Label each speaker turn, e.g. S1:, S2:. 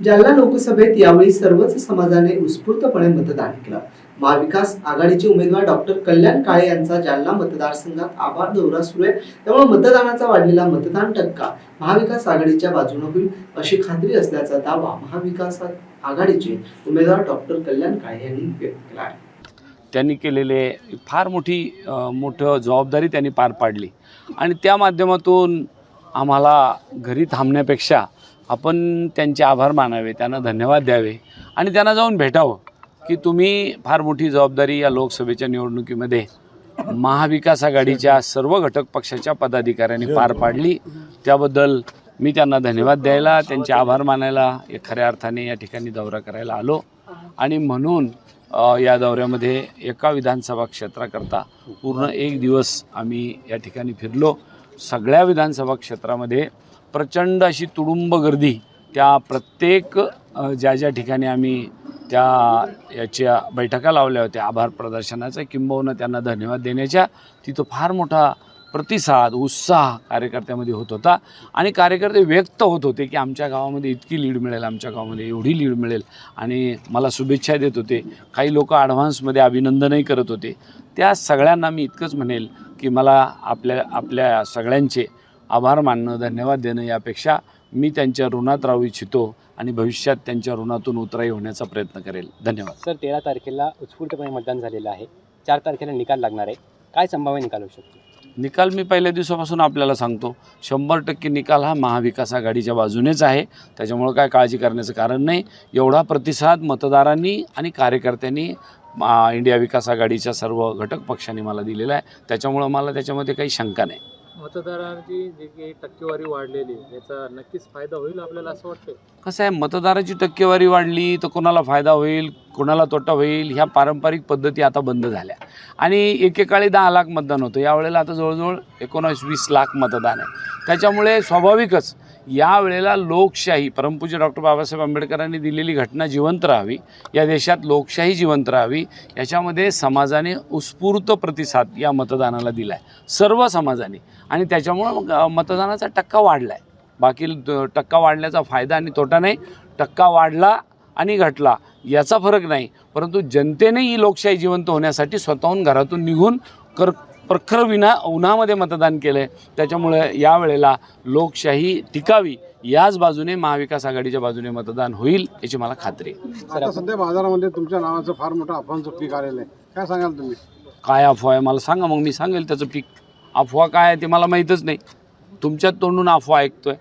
S1: जालना लोकसभेत यावेळी सर्वच समाजाने उत्स्फूर्तपणे मतदान केलं. महाविकास आघाडीचे उमेदवार डॉक्टर कल्याण काळे यांचा जालना मतदारसंघात आभार दौरा सुरू आहे त्यामुळे मतदानाचा वाढलेला मतदान टक्का महाविकास आघाडीच्या बाजूने होईल अशी खात्री असल्याचा दावा महाविकास आघाडीचे उमेदवार डॉक्टर कल्याण काळे यांनी व्यक्त केला आहे.
S2: त्यांनी केलेले फार मोठी मोठं जबाबदारी त्यांनी पार पाडली. आणि त्या माध्यमातून आम्हाला घरी थांबण्यापेक्षा आपण त्यांचे आभार मानावे त्यांना धन्यवाद द्यावे आणि त्यांना जाऊन भेटावं की तुम्ही फार मोठी जबाबदारी या लोकसभेच्या निवडणुकीमध्ये महाविकास आघाडीच्या सर्व घटक पक्षाच्या पदाधिकाऱ्यांनी पार पाडली. त्याबद्दल मी त्यांना धन्यवाद द्यायला त्यांचे आभार मानायला एक खऱ्या अर्थाने या ठिकाणी दौरा करायला आलो. आणि म्हणून या दौऱ्यामध्ये एका विधानसभा क्षेत्राकरता पूर्ण एक दिवस आम्ही या ठिकाणी फिरलो. सगळ्या विधानसभा क्षेत्रामध्ये प्रचंड अशी तुडुंब गर्दी त्या प्रत्येक ज्या ज्या ठिकाणी आम्ही त्या याच्या बैठका लावल्या होत्या आभार प्रदर्शनाचा किंबहुना त्यांना धन्यवाद देण्याच्या तिथं फार मोठा प्रतिसाद उत्साह कार्यकर्त्यामध्ये होत होता. आणि कार्यकर्ते व्यक्त होत होते की आमच्या गावामध्ये इतकी लीड मिळेल आमच्या गावामध्ये एवढी लीड मिळेल. आणि मला शुभेच्छा देत होते. काही लोक ॲडव्हान्समध्ये अभिनंदनही करत होते. त्या सगळ्यांना मी इतकंच म्हणेल की मला आपल्या आपल्या सगळ्यांचे आभार मानणं धन्यवाद देणं यापेक्षा मी त्यांच्या ऋणात राहू इच्छितो आणि भविष्यात त्यांच्या ऋणातून उतराई होण्याचा प्रयत्न करेल. धन्यवाद.
S3: सर तेरा तारखेला उत्स्फूर्तपणे मतदान झालेलं आहे. चार तारखेला निकाल लागणार आहे. काय संभाव्य निकाल होऊ शकतो?
S2: निकाल मी पहिल्या दिवसापासून आपल्याला सांगतो. शंभर टक्के निकाल हा महाविकास आघाडीच्या बाजूनेच आहे. त्याच्यामुळं काय काळजी करण्याचं कारण नाही. एवढा प्रतिसाद मतदारांनी आणि कार्यकर्त्यांनी इंडिया विकास आघाडीच्या सर्व घटक पक्षांनी मला दिलेला आहे. त्याच्यामुळं मला त्याच्यामध्ये काही शंका नाही.
S4: मतदारांची जी काही टक्केवारी वाढलेली याचा नक्कीच फायदा होईल आपल्याला असं वाटतंय.
S2: कसं आहे मतदाराची टक्केवारी वाढली तर कोणाला फायदा होईल कोणाला तोटा होईल ह्या पारंपरिक पद्धती आता बंद झाल्या. आणि एकेकाळी दहा लाख मतदान होतं यावेळेला आता जवळजवळ एकोणावीस वीस लाख मतदान आहे. त्याच्यामुळे स्वाभाविकच यावेळेला लोकशाही परमपूज्य डॉक्टर बाबासाहेब आंबेडकरांनी दिलेली घटना जिवंत राहावी या देशात लोकशाही जिवंत राहावी याच्यामध्ये समाजाने उत्स्फूर्त प्रतिसाद या मतदानाला दिला आहे सर्व समाजाने. आणि त्याच्यामुळं मतदानाचा टक्का वाढला आहे बाकी टक्का वाढल्याचा फायदा आणि तोटा नाही टक्का वाढला आणि घटला याचा फरक नाही. परंतु जनतेने ही लोकशाही जिवंत होण्यासाठी स्वतःहून घरातून निघून कर प्रखर विना उन्हामध्ये मतदान केलं. आहे त्याच्यामुळे यावेळेला लोकशाही टिकावी याच बाजूने महाविकास आघाडीच्या बाजूने मतदान होईल याची मला खात्री आहे.
S5: सध्या बाजारामध्ये तुमच्या नावाचं फार मोठं अफवांचं पीक आलेलं आहे. काय सांगाल तुम्ही?
S2: काय अफवा आहे मला सांगा मग मी सांगेल त्याचं पीक अफवा काय आहे ते मला माहीतच नाही. तुमच्याच तोंडून अफवा ऐकतोय.